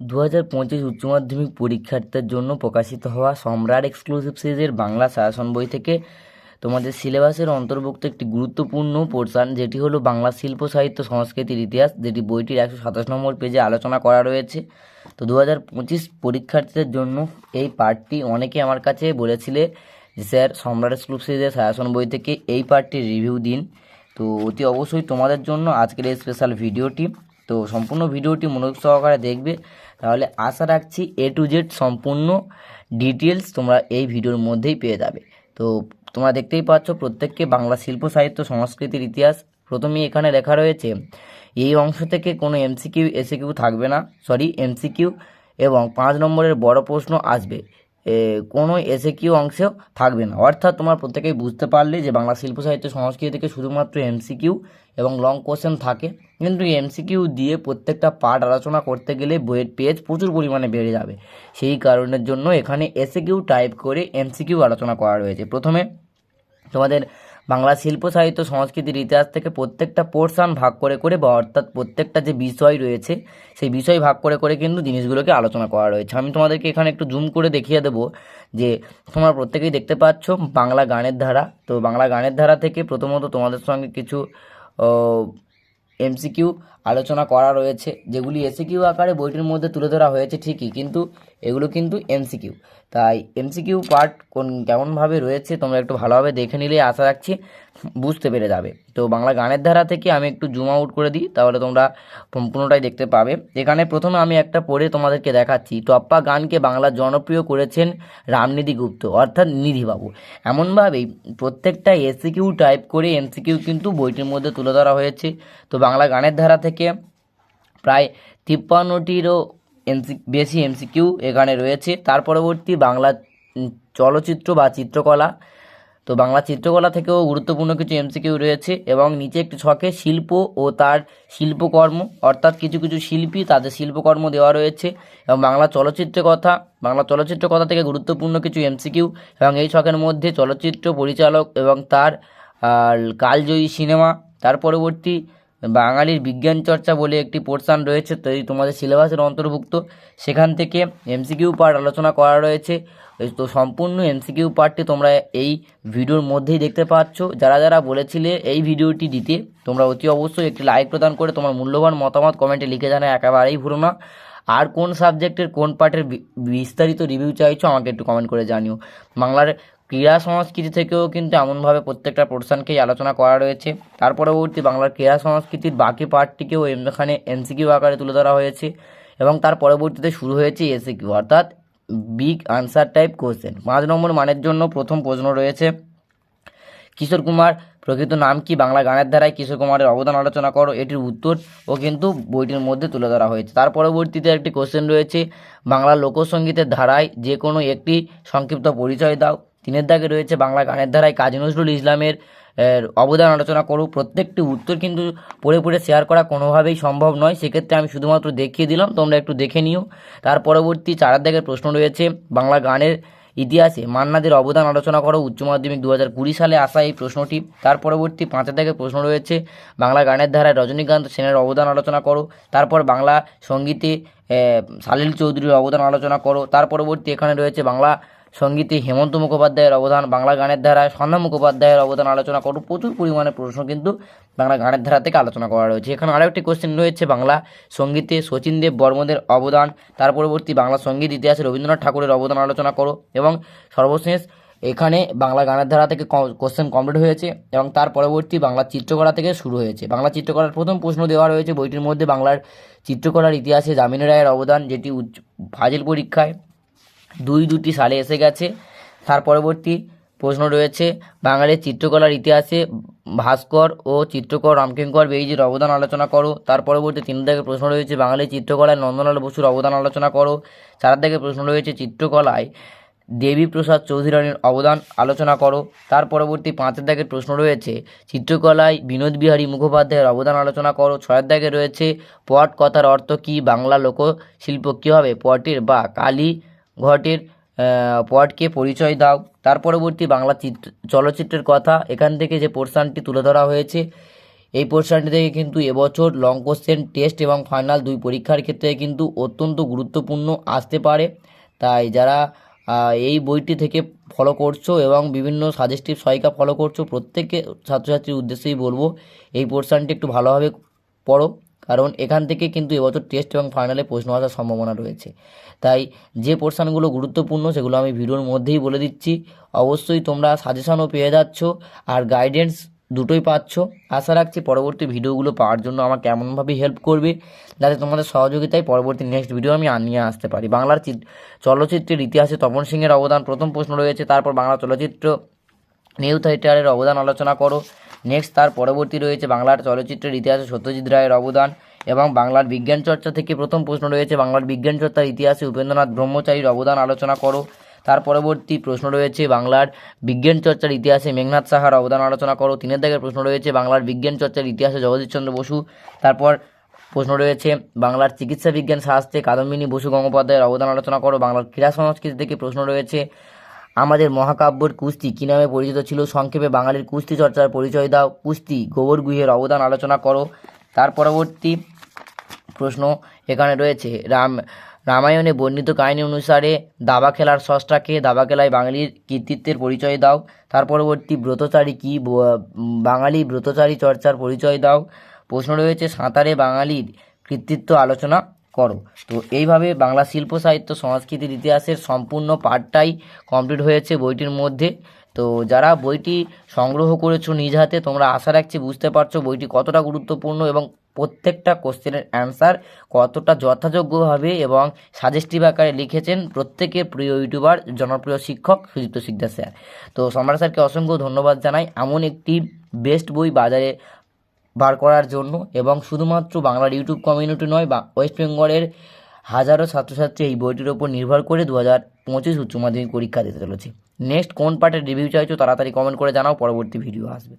দু হাজার পঁচিশ উচ্চ মাধ্যমিক পরীক্ষার্থীদের জন্য প্রকাশিত হওয়া সম্রাট এক্সক্লুসিভ সিরিজের বাংলা শাসন বই থেকে তোমাদের সিলেবাসের অন্তর্ভুক্ত একটি গুরুত্বপূর্ণ পোর্শন যেটি হলো বাংলা শিল্প, সাহিত্য, সংস্কৃতির ইতিহাস, যেটি বইটির একশো সাতাশ নম্বর পেজে আলোচনা করা রয়েছে। তো দু হাজার পঁচিশ পরীক্ষার্থীদের জন্য এই পার্টটি অনেকে আমার কাছে বলেছিলে যে, স্যার, সম্রাট এক্সক্লুসিভ সিরিজের সাজেশন বই থেকে এই পার্টটির রিভিউ দিন। তো অতি অবশ্যই তোমাদের জন্য আজকের এই স্পেশাল ভিডিওটি তো সম্পূর্ণ ভিডিওটি মনোযোগ সহকারে দেখবে। তাহলে আশা রাখছি এ টু জেড সম্পূর্ণ ডিটেলস তোমরা এই ভিডিওর মধ্যেই পেয়ে যাবে। তো তোমরা দেখতেই পাচ্ছ প্রত্যেককে বাংলা শিল্প, সাহিত্য, সংস্কৃতির ইতিহাস প্রথমেই এখানে লেখা রয়েছে, এই অংশ থেকে কোনো এমসিকিউ, এসিকিউ থাকবে না, সরি, এমসিকিউ এবং পাঁচ নম্বরের বড় প্রশ্ন আসবে কোনো এসে কিউ অংশেও থাকবে না। অর্থাৎ তোমার প্রত্যেকেই বুঝতে পারলে যে বাংলা শিল্প সাহিত্য সংস্কৃতি থেকে শুধুমাত্র এমসিকিউ এবং লং কোশ্চেন থাকে। কিন্তু এমসিকিউ দিয়ে প্রত্যেকটা পার্ট আলোচনা করতে গেলে বইয়ের পেজ প্রচুর পরিমাণে বেড়ে যাবে। সেই কারণের জন্য এখানে এসে কিউ টাইপ করে এমসিকিউ আলোচনা করা রয়েছে। প্রথমে তোমাদের বাংলা শিল্প, সাহিত্য, সংস্কৃতির ইতিহাস থেকে প্রত্যেকটা পোর্শন ভাগ করে করে বা অর্থাৎ প্রত্যেকটা যে বিষয় রয়েছে, সেই বিষয় ভাগ করে করে কিন্তু জিনিসগুলোকে আলোচনা করা রয়েছে। আমি তোমাদেরকে এখানে একটু জুম করে দেখিয়ে দেবো যে তোমরা প্রত্যেকেই দেখতে পাচ্ছ বাংলা গানের ধারা। তো বাংলা গানের ধারা থেকে প্রথমত তোমাদের সঙ্গে কিছু এমসিকিউ আলোচনা করা রয়েছে, যেগুলি এসিকিউ আকারে বইটির মধ্যে তুলে ধরা হয়েছে ঠিকই, কিন্তু এগুলো কিন্তু এমসিকিউ তাই এমসিকিউ পার্ট কোন কেমনভাবে রয়েছে তোমরা একটু ভালোভাবে দেখে নিলে আশা রাখছি বুঝতে পেরে যাবে। তো বাংলা গানের ধারা থেকে আমি একটু জুম আউট করে দিই, তাহলে তোমরা সম্পূর্ণটাই দেখতে পাবে। এখানে প্রথমে আমি একটা পড়ে তোমাদেরকে দেখাচ্ছি। টপ্পা গানকে বাংলা জনপ্রিয় করেছেন রামনিধি গুপ্ত, অর্থাৎ নিধিবাবু। এমনভাবেই প্রত্যেকটা এসিকিউ টাইপ করে এমসিকিউ কিন্তু বইটির মধ্যে তুলে ধরা হয়েছে। তো বাংলা গানের ধারা থেকে প্রায় তিপ্পান্নটিরও এমসি, বেশি এমসিকিউ এখানে রয়েছে। তার পরবর্তী বাংলা চলচ্চিত্র বা চিত্রকলা। তো বাংলা চিত্রকলা থেকেও গুরুত্বপূর্ণ কিছু এমসিকিউ রয়েছে এবং নিচে একটি ছকে শিল্প ও তার শিল্পকর্ম, অর্থাৎ কিছু কিছু শিল্পী তাদের শিল্পকর্ম দেওয়া রয়েছে এবং বাংলা চলচ্চিত্রের কথা, বাংলা চলচ্চিত্র কথা থেকে গুরুত্বপূর্ণ কিছু এমসিকিউ এবং এই ছকের মধ্যে চলচ্চিত্র পরিচালক এবং তার কালজয়ী সিনেমা, তার পরবর্তী বাঙালির বিজ্ঞান চর্চা বলে একটি পোর্শন রয়েছে তো এই তোমাদের সিলেবাসের অন্তর্ভুক্ত। সেখান থেকে এমসিকিউ পার্ট আলোচনা করা রয়েছে। তো সম্পূর্ণ এমসিকিউ পার্টটি তোমরা এই ভিডিওর মধ্যেই দেখতে পাচ্ছ। যারা যারা বলেছিলে এই ভিডিওটি দিতে, তোমরা অতি অবশ্যই একটি লাইক প্রদান করে তোমার মূল্যবান মতামত কমেন্টে লিখে জানা একেবারেই ভুলো না। আর কোন সাবজেক্টের কোন পার্টের বিস্তারিত রিভিউ চাইছো, আমাকে একটু কমেন্ট করে জানিও। বাংলার ক্রীড়া সংস্কৃতি থেকেও কিন্তু এমনভাবে প্রত্যেকটা পোর্শনকেই আলোচনা করা রয়েছে। তার পরবর্তী বাংলার ক্রীড়া সংস্কৃতির বাকি পার্টটিকেও এখানে এমসিকিউ আকারে তুলে ধরা হয়েছে এবং তার পরবর্তীতে শুরু হয়েছে এসিকিউ, অর্থাৎ বিগ আনসার টাইপ কোশ্চেন। পাঁচ নম্বর মানের জন্য প্রথম প্রশ্ন রয়েছে, কিশোর কুমার, প্রকৃত নাম কি? বাংলা গানের ধারায় কিশোর কুমারের অবদান আলোচনা করো, এটির উত্তর ও কিন্তু বইটির মধ্যে তুলে ধরা হয়েছে। তার পরবর্তীতে একটি কোশ্চেন রয়েছে, বাংলা লোকসঙ্গীতের ধারায় যে কোনো একটি সংক্ষিপ্ত পরিচয় দাও। তিনের দাগে রয়েছে বাংলা গানের ধারায় কাজী নজরুল ইসলামের অবদান আলোচনা করো প্রত্যেকটি উত্তর কিন্তু পড়ে পড়ে শেয়ার করা কোনোভাবেই সম্ভব নয়। সেক্ষেত্রে আমি শুধুমাত্র দেখিয়ে দিলাম, তোমরা একটু দেখে নিও। তার পরবর্তী চার দাগের প্রশ্ন রয়েছে, বাংলা গানের ইতিহাসে মান্নাদের অবদান আলোচনা করো। উচ্চ মাধ্যমিক দু হাজার কুড়ি সালে আসা এই প্রশ্নটি। তার পরবর্তী পাঁচের থেকে প্রশ্ন রয়েছে, বাংলা গানের ধারায় রজনীকান্ত সেনের অবদান আলোচনা করো। তারপর বাংলা সঙ্গীতে সালিল চৌধুরীর অবদান আলোচনা করো। তার পরবর্তী এখানে রয়েছে, বাংলা সঙ্গীতে হেমন্ত মুখোপাধ্যায়ের অবদান, বাংলা গানের ধারায় সন্ধ্যা মুখোপাধ্যায়ের অবদান আলোচনা করো প্রচুর পরিমাণে প্রশ্ন কিন্তু বাংলা গানের ধারা থেকে আলোচনা করা রয়েছে। এখানে আরও একটি কোশ্চেন রয়েছে বাংলা সঙ্গীতে শচীন দেব বর্মদের অবদান, তার পরবর্তী বাংলা সংগীত ইতিহাসে রবীন্দ্রনাথ ঠাকুরের অবদান আলোচনা করো এবং সর্বশেষ এখানে বাংলা গানের ধারা থেকে কোশ্চেন কমপ্লিট হয়েছে এবং তার পরবর্তী বাংলা চিত্রকলা থেকে শুরু হয়েছে। বাংলা চিত্রকলার প্রথম প্রশ্ন দেওয়া রয়েছে বইটির মধ্যে বাংলার চিত্রকলার ইতিহাসে যামিনী রায়ের অবদান, যেটি উচ্চ ফাজিল পরীক্ষায় দুই, দুটি সালে এসে গেছে। তার পরবর্তী প্রশ্ন রয়েছে, বাঙালির চিত্রকলার ইতিহাসে ভাস্কর ও চিত্রকর রামকিঙ্কর বেইজির অবদান আলোচনা করো। তার পরবর্তী তিন থেকে প্রশ্ন রয়েছে, বাঙালির চিত্রকলায় নন্দলাল বসুর অবদান আলোচনা করো। চার থেকে প্রশ্ন রয়েছে, চিত্রকলায় দেবী প্রসাদ চৌধুরী অবদান আলোচনা করো। তার পরবর্তী পাঁচের দাগের প্রশ্ন রয়েছে, চিত্রকলায় বিনোদ বিহারী মুখোপাধ্যায়ের অবদান আলোচনা করো। ছয়ের দাগে রয়েছে, পট কথার অর্থ কী? বাংলা লোকশিল্প কী হবে পটের বা কালী ঘটের পটকে পরিচয় দাও। তার পরবর্তী বাংলা চিত্র, চলচ্চিত্রের কথা, এখান থেকে যে পোর্শনটি তুলে ধরা হয়েছে, এই পোর্শনটি থেকে কিন্তু এবছর লং কোশ্চেন টেস্ট এবং ফাইনাল দুই পরীক্ষার ক্ষেত্রে কিন্তু অত্যন্ত গুরুত্বপূর্ণ আসতে পারে। তাই যারা এই বইটি থেকে ফলো করছ এবং বিভিন্ন সাজেস্টিভ সহায়িকা ফলো করছ, প্রত্যেককে ছাত্রছাত্রীর উদ্দেশ্যেই বলব, এই পোর্শনটি একটু ভালোভাবে পড়ো। কারণ এখান থেকে কিন্তু এবছর টেস্ট এবং ফাইনালে প্রশ্ন আসার সম্ভাবনা রয়েছে। তাই যে পোর্শনগুলো গুরুত্বপূর্ণ সেগুলো আমি ভিডিওর মধ্যেই বলে দিচ্ছি। অবশ্যই তোমরা সাজেশনও পেয়ে যাচ্ছ আর গাইডেন্স দুটোই পাচ্ছ। আশা রাখছি পরবর্তী ভিডিওগুলো পাওয়ার জন্য আমাকে এমনভাবেই হেল্প করবে, যাতে তোমাদের সহযোগিতায় পরবর্তী নেক্সট ভিডিও আমি আনিয়ে আসতে পারি। বাংলার চলচ্চিত্রের ইতিহাসে তপন সিংয়ের অবদান প্রথম প্রশ্ন রয়েছে, তারপর বাংলা চলচ্চিত্র নিউ থিয়েটারের অবদান আলোচনা করো। নেক্সট তার পরবর্তী রয়েছে বাংলার চলচ্চিত্রের ইতিহাসে সত্যজিৎ রায়ের অবদান এবং বাংলার বিজ্ঞান চর্চা থেকে প্রথম প্রশ্ন রয়েছে, বাংলার বিজ্ঞান চর্চার ইতিহাসে উপেন্দ্রনাথ ব্রহ্মচারীর অবদান আলোচনা করো। তার পরবর্তী প্রশ্ন রয়েছে, বাংলার বিজ্ঞান চর্চার ইতিহাসে মেঘনাথ সাহার অবদান আলোচনা করো। তিনের দাগের প্রশ্ন রয়েছে, বাংলার বিজ্ঞান চর্চার ইতিহাসে জগদীশচন্দ্র বসু। তারপর প্রশ্ন রয়েছে, বাংলার চিকিৎসা বিজ্ঞান শাস্ত্রে কাদম্বিনী বসু গঙ্গোপাধ্যায়ের অবদান আলোচনা করো। বাংলার ক্রীড়া সংস্কৃতি থেকে প্রশ্ন রয়েছে আমাদের মহাকাব্যের কুস্তি কী নামে পরিচিত ছিল? সংক্ষেপে বাঙালির কুস্তি চর্চার পরিচয় দাও। কুস্তি, গোবর গুহের অবদান আলোচনা করো। তার পরবর্তী প্রশ্ন এখানে রয়েছে। রাম, রামায়ণে বর্ণিত কাহিনী অনুসারে দাবা খেলার ষষ্ঠাকে দাবা খেলায় বাঙালির কৃতিত্বের পরিচয় দাও। তার পরবর্তী ব্রতচারী কি? বাঙালি ব্রতচারী চর্চার পরিচয় দাও। প্রশ্ন রয়েছে, সাঁতারে বাঙালির কৃতিত্ব আলোচনা করো। তো এইভাবে বাংলা শিল্প, সাহিত্য সংস্কৃতির ইতিহাসের সম্পূর্ণ পাঠটাই কমপ্লিট হয়েছে বইটির মধ্যে। তো যারা বইটি সংগ্রহ করেছ নিজ হাতে, তোমরা আশা রাখছি বুঝতে পারছ বইটি কতটা গুরুত্বপূর্ণ এবং প্রত্যেকটা কোশ্চেনের অ্যান্সার কতটা যথাযোগ্যভাবে এবং সাজেস্টিভ আকারে লিখেছেন প্রত্যেকের প্রিয় ইউটিউবার, জনপ্রিয় শিক্ষক সুযুক্ত শিকদার স্যার। তো সম্রাট স্যারকে অসংখ্য ধন্যবাদ জানাই। এমন একটি বেস্ট বই বাজারে বার করার জন্য এবং শুধুমাত্র বাংলার ইউটিউব কমিউনিটি নয়, বা ওয়েস্ট বেঙ্গলের হাজারো ছাত্রছাত্রী এই বইটির ওপর নির্ভর করে দু হাজার পঁচিশ উচ্চ মাধ্যমিক পরীক্ষা দিতে চলেছে। নেক্সট কোন পার্টের রিভিউ চাইছো তাড়াতাড়ি কমেন্ট করে জানাও, পরবর্তী ভিডিও আসবে।